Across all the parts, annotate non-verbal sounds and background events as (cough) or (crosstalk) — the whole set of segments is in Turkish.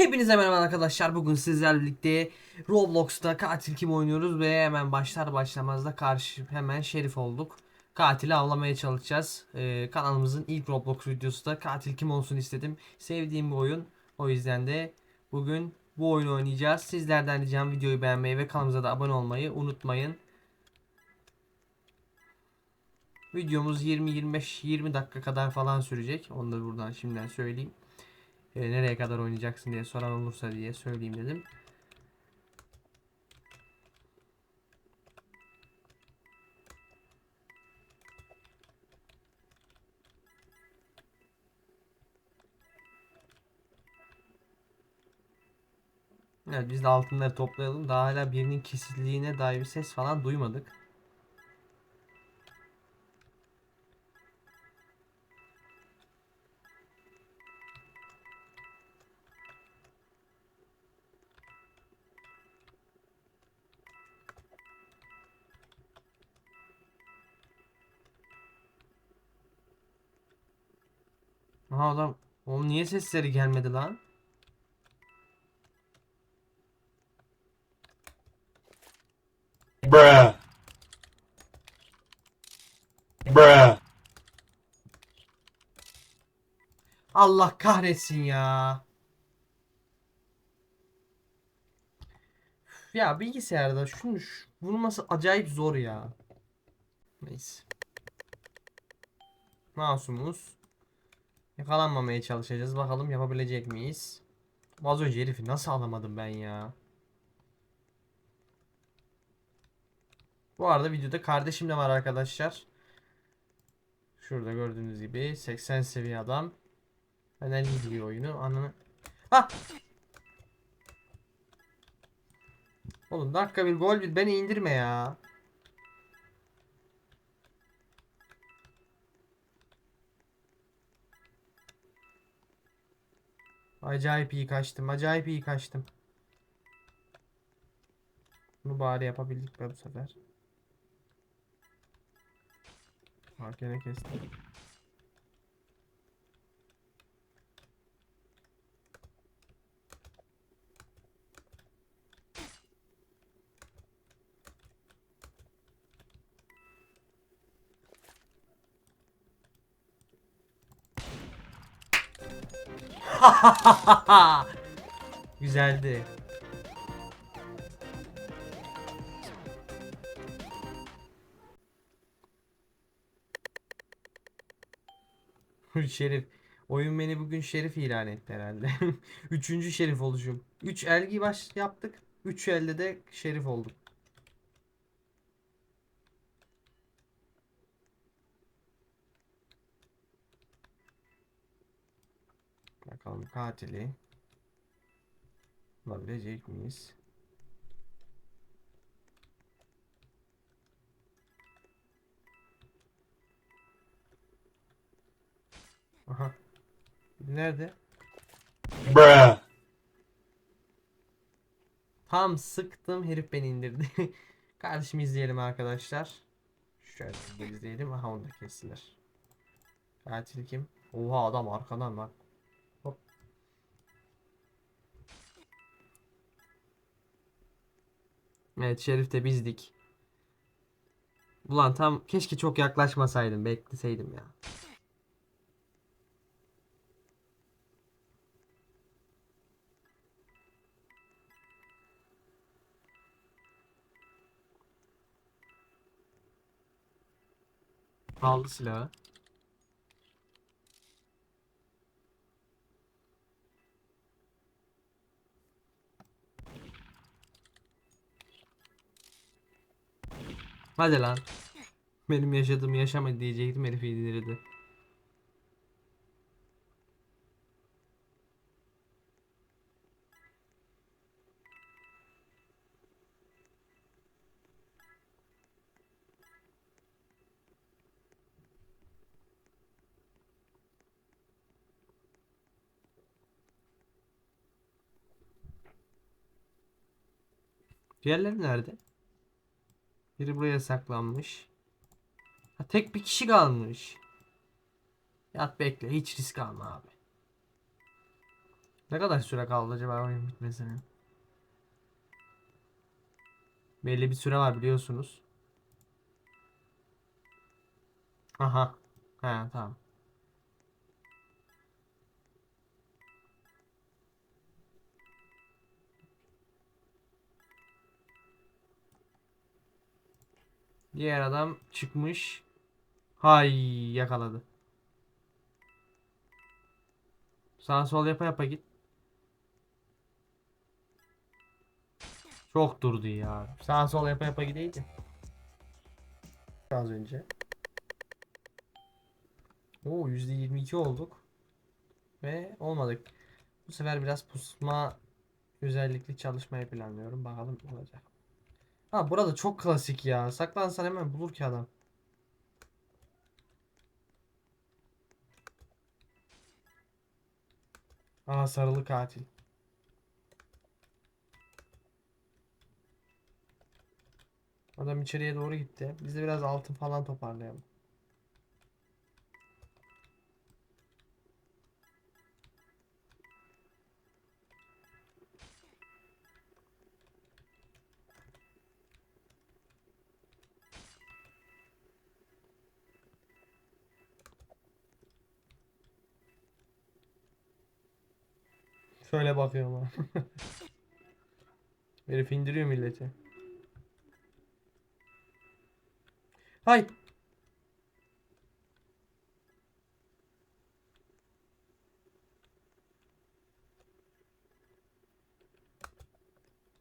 Hepinize merhaba arkadaşlar. Bugün sizlerle birlikte Roblox'ta katil kim oynuyoruz ve hemen başlar başlamaz da karşı hemen şerif olduk. Katili avlamaya çalışacağız. Ee, kanalımızın ilk Roblox videosu da katil kim olsun istedim. Sevdiğim bir oyun. O yüzden de bugün bu oyunu oynayacağız. Sizlerden ricam videoyu beğenmeyi ve kanalımıza da abone olmayı unutmayın. Videomuz 20-25-20 dakika kadar falan sürecek. Onu da buradan şimdiden söyleyeyim. E, nereye kadar oynayacaksın diye soran olursa diye söyleyeyim dedim. Evet biz de altınları toplayalım. Daha hala birinin kesildiğine dair bir ses falan duymadık. Aha adam. Oğlum niye sesleri gelmedi lan? Bruh. Bruh. Allah kahretsin ya. Ya bilgisayarda şunu şu- bulması acayip zor ya. Neyse. Masumuz. Yakalanmamaya çalışacağız. Bakalım yapabilecek miyiz? Az önce herifi nasıl alamadım ben ya? Bu arada videoda kardeşim de var arkadaşlar. Şurada gördüğünüz gibi 80 seviye adam. Benden iyi biliyor oyunu. Ananı. Ha! Oğlum dakika bir gol bir beni indirme ya. Acayip iyi kaçtım. Acayip iyi kaçtım. Bunu bari yapabildik be bu sefer. Bak gene kestim. (laughs) Güzeldi. Şerif. Oyun beni bugün şerif ilan etti herhalde. (laughs) Üçüncü şerif oluşum. Üç elgi baş yaptık. Üç elde de şerif olduk. Bakalım katili bulabilecek miyiz? Aha. Nerede? Bruh. Tam sıktım herif beni indirdi. (laughs) Kardeşimi izleyelim arkadaşlar. Şöyle izleyelim. Aha onu da kestiler. Katil kim? Oha adam arkadan bak. Evet Şerif de bizdik. Ulan tam keşke çok yaklaşmasaydım bekleseydim ya. Aldı silahı. Hadi lan. Benim yaşadığım yaşama diyecektim herif indirdi. Diğerleri nerede? Biri buraya saklanmış. Ha, tek bir kişi kalmış. Yat bekle hiç risk alma abi. Ne kadar süre kaldı acaba oyun bitmesine? Belli bir süre var biliyorsunuz. Aha. He tamam. Diğer adam çıkmış. Hay yakaladı. Sağ sol yapa yapa git. Çok durdu ya. Sağ sol yapa yapa gideydi. Az önce. Oo %22 olduk. Ve olmadık. Bu sefer biraz pusma özellikli çalışmayı planlıyorum. Bakalım olacak. Ha burada çok klasik ya. Saklansan hemen bulur ki adam. Aa sarılı katil. Adam içeriye doğru gitti. Biz de biraz altın falan toparlayalım. Şöyle bakıyorum ha. (laughs) Herif indiriyor milleti. Hay.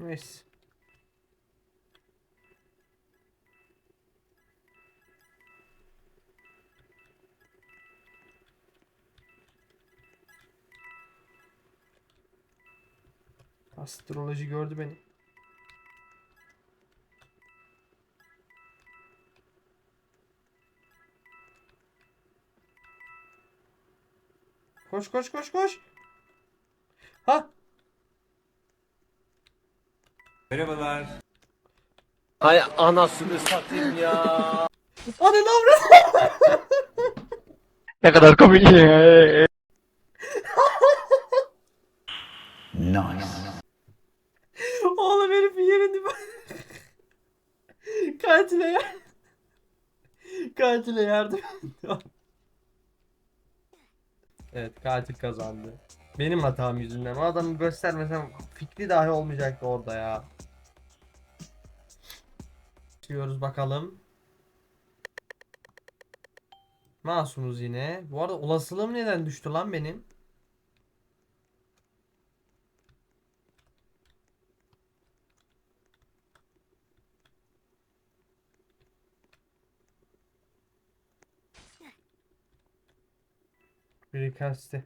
Neyse. Astroloji gördü beni. Koş koş koş koş. Ha. Merhabalar. Hay anasını satayım ya. Hadi ne ne kadar komik. Oğlum herifin yerini bak. Katile ya. Katile yardım. et. evet katil kazandı. Benim hatam yüzünden. O adamı göstermesem fikri dahi olmayacaktı orada ya. Başlıyoruz bakalım. Masumuz yine. Bu arada olasılığım neden düştü lan benim? Biri kastı.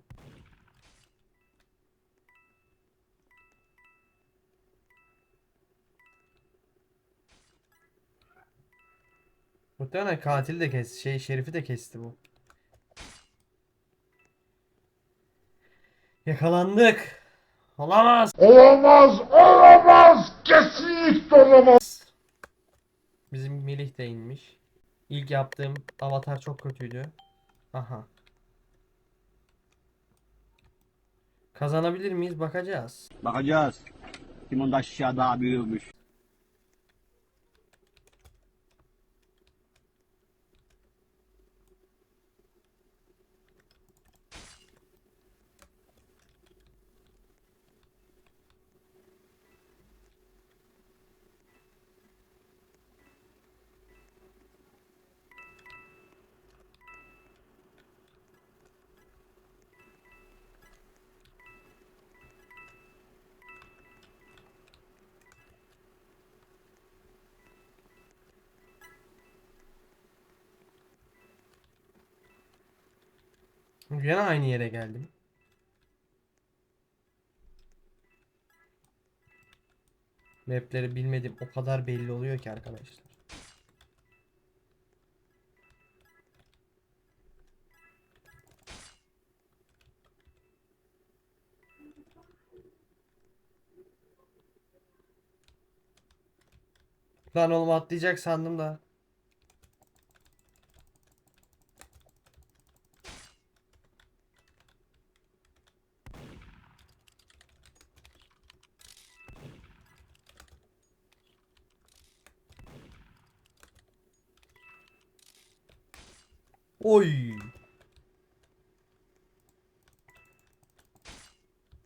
Muhtemelen katil de kesti. Şey şerifi de kesti bu. Yakalandık. Olamaz. Olamaz, olamaz, kesinlikle olamaz. Bizim Melih de inmiş. İlk yaptığım avatar çok kötüydü. Aha. Kazanabilir miyiz? Bakacağız. Bakacağız. Kim onda aşağı daha Yine aynı yere geldim. Mapleri bilmedim o kadar belli oluyor ki arkadaşlar. Lan oğlum atlayacak sandım da. Oy.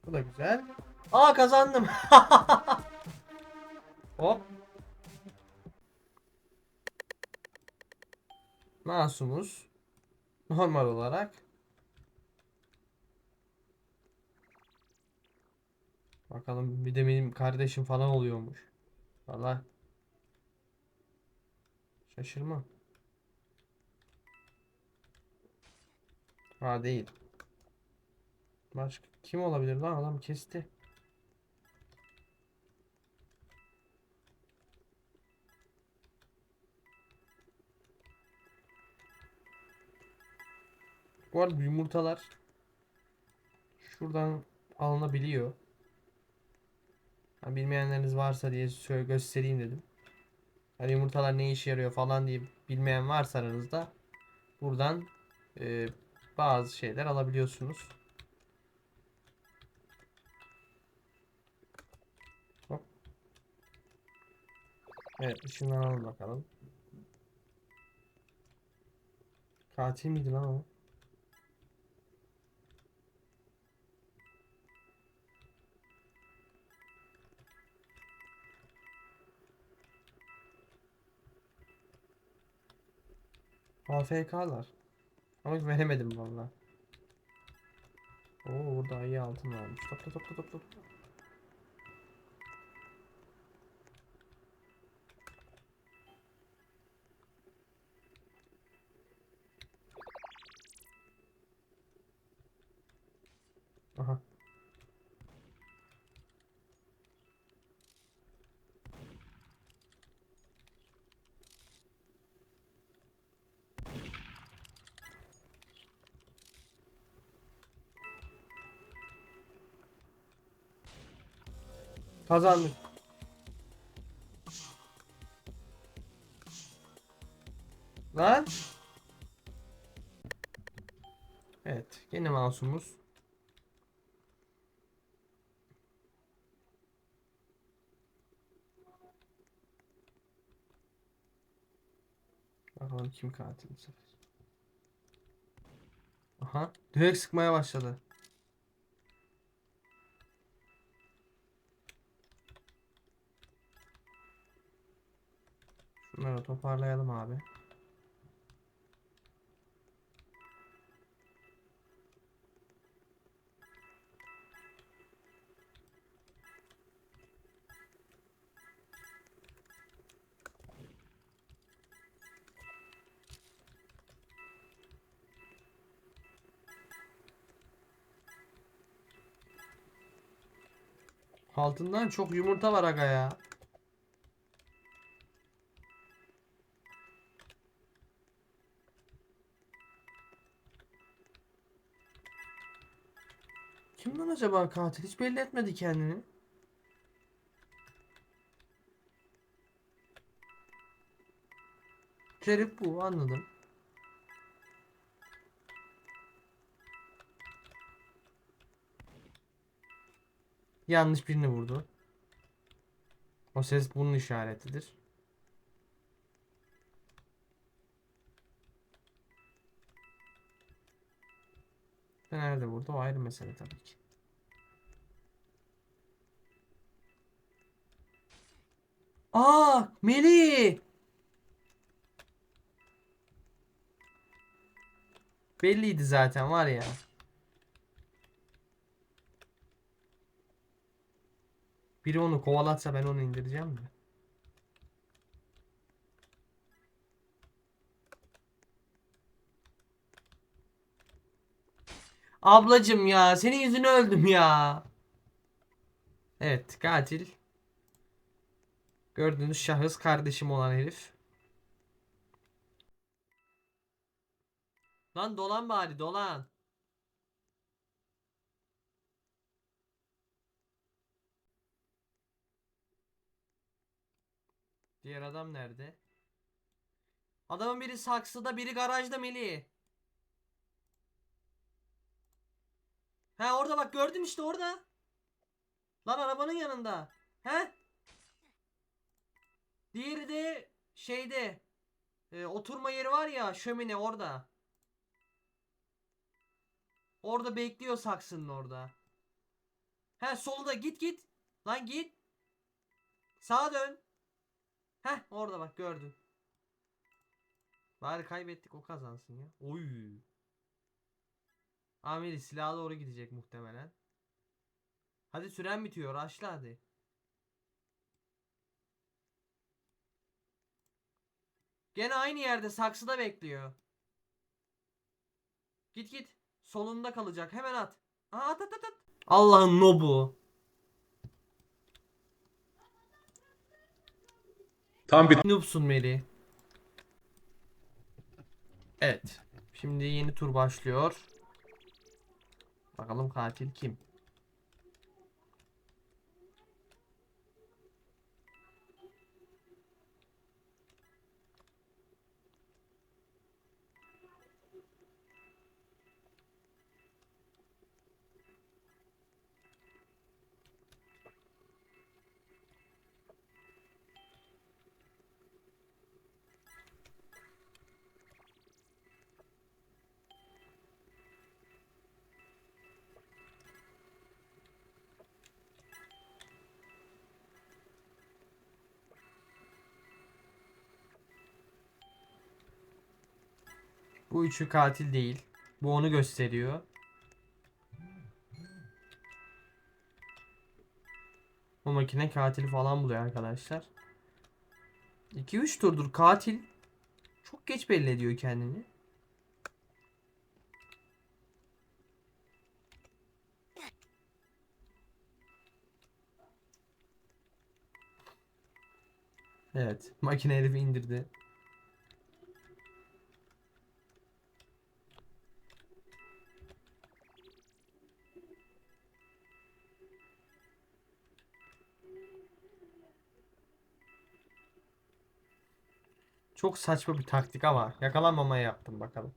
Bu da güzel. Aa kazandım. (laughs) Hop. Masumuz. Normal olarak. Bakalım bir de benim kardeşim falan oluyormuş. Valla. Şaşırmam. Ha değil. Başka kim olabilir lan adam kesti. Bu arada yumurtalar şuradan alınabiliyor. Ha, bilmeyenleriniz varsa diye şöyle göstereyim dedim. Hani yumurtalar ne işe yarıyor falan diye bilmeyen varsa aranızda buradan e, bazı şeyler alabiliyorsunuz. Evet ışınlanalım bakalım. Katil miydi lan o? AFK'lar. Ama güvenemedim valla. Oo burada iyi altın varmış. Topla topla topla. topla. Aha. Kazandık. Lan. Evet, yine masumuz. Bakalım kim katil bu sefer. Aha, direkt sıkmaya başladı. Şunları toparlayalım abi. Altından çok yumurta var aga ya. Kim lan acaba katil? Hiç belli etmedi kendini. Şerif bu anladım. Yanlış birini vurdu. O ses bunun işaretidir. Ve Nerede vurdu? O ayrı mesele tabii ki. Aa, Melih. Belliydi zaten var ya. Biri onu kovalatsa ben onu indireceğim de. Ablacım ya senin yüzüne öldüm ya. Evet katil. Gördüğünüz şahıs kardeşim olan herif. Lan dolan bari dolan. Diğer adam nerede? Adamın biri saksıda biri garajda Melih. He orada bak gördün işte orada. Lan arabanın yanında. He? Diğeri de şeyde. e, oturma yeri var ya şömine orada. Orada bekliyor saksının orada. He solda git git. Lan git. Sağa dön. Heh orada bak gördün. Bari kaybettik o kazansın ya. Oy. Amiri silaha doğru gidecek muhtemelen. Hadi süren bitiyor. Açla hadi. Gene aynı yerde saksıda bekliyor. Git git. Solunda kalacak. Hemen at. Aha, at at at at. Allah'ın nobu. Tam bir Noobsun Meri. Evet. Şimdi yeni tur başlıyor. Bakalım katil kim? Bu üçü katil değil. Bu onu gösteriyor. Bu makine katil falan buluyor arkadaşlar. 2-3 turdur katil çok geç belli ediyor kendini. Evet, makine herifi indirdi. Çok saçma bir taktik ama yakalanmamaya yaptım bakalım.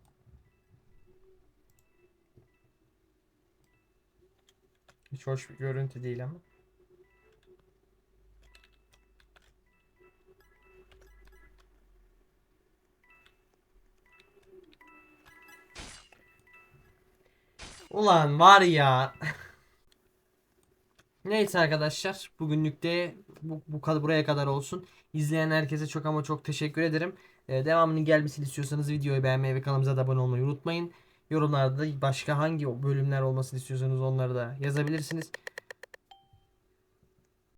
Hiç hoş bir görüntü değil ama. Ulan var ya. (laughs) Neyse arkadaşlar bugünlük de bu, bu kadar buraya kadar olsun. İzleyen herkese çok ama çok teşekkür ederim. Ee, devamının gelmesini istiyorsanız videoyu beğenmeyi ve kanalımıza da abone olmayı unutmayın. Yorumlarda başka hangi bölümler olmasını istiyorsanız onları da yazabilirsiniz.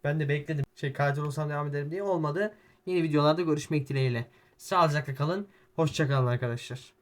Ben de bekledim. Şey katil olsam devam ederim diye olmadı. Yeni videolarda görüşmek dileğiyle. Sağlıcakla kalın. Hoşçakalın arkadaşlar.